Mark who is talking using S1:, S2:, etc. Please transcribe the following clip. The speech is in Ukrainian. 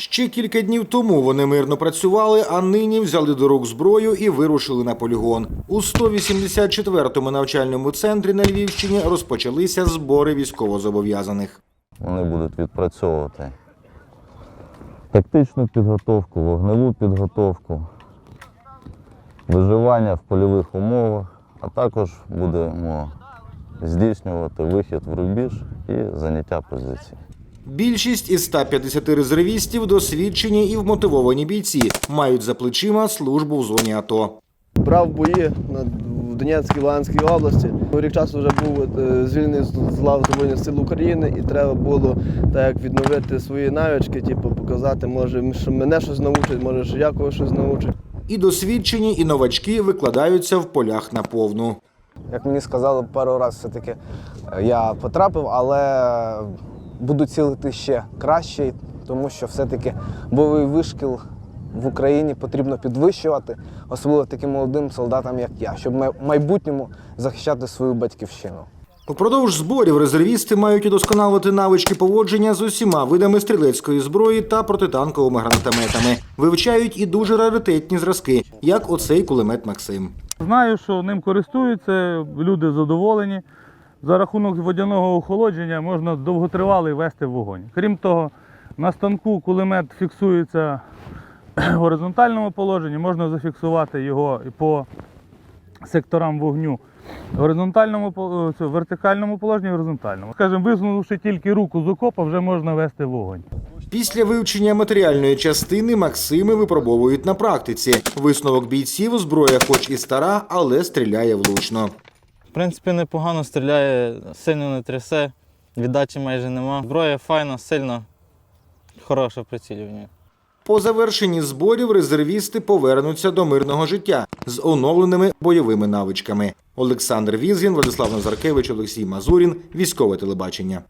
S1: Ще кілька днів тому вони мирно працювали, а нині взяли до рук зброю і вирушили на полігон. У 184-му навчальному центрі на Львівщині розпочалися збори військовозобов'язаних.
S2: Вони будуть відпрацьовувати тактичну підготовку, вогневу підготовку, виживання в польових умовах, а також будемо здійснювати вихід в рубіж і заняття позицій.
S1: Більшість із 150 резервістів досвідчені і вмотивовані бійці, мають за плечима службу в зоні АТО.
S3: брав бої на, в Донецькій Луганській області. Рік часу вже був е, звільнений з лав Збройних сил України, і треба було так як відновити свої навички, типу, показати, може, що мене щось научить, може, що я когось щось научить.
S1: І досвідчені, і новачки викладаються в полях на повну.
S4: Як мені сказали, пару разів все-таки е, я потрапив, але буду цілити ще краще, тому що все-таки бойовий вишкіл в Україні потрібно підвищувати, особливо таким молодим солдатам, як я, щоб в майбутньому захищати свою батьківщину.
S1: Упродовж зборів резервісти мають удосконалити навички поводження з усіма видами стрілецької зброї та протитанковими гранатометами. Вивчають і дуже раритетні зразки, як оцей кулемет Максим.
S5: Знаю, що ним користуються, люди задоволені. За рахунок водяного охолодження можна довготривалий вести вогонь. Крім того, на станку кулемет фіксується в горизонтальному положенні, можна зафіксувати його по секторам вогню. В горизонтальному в вертикальному положенні, горизонтальному. Скажімо, висунувши тільки руку з окопа, вже можна вести вогонь.
S1: Після вивчення матеріальної частини Максими випробовують на практиці. Висновок бійців зброя, хоч і стара, але стріляє влучно.
S6: В принципі, непогано стріляє, сильно не трясе, віддачі майже нема. Зброя файна, сильна, хороше прицілювання.
S1: По завершенні зборів резервісти повернуться до мирного життя з оновленими бойовими навичками. Олександр Візгін, Владислав Назаркевич, Олексій Мазурін. Військове телебачення.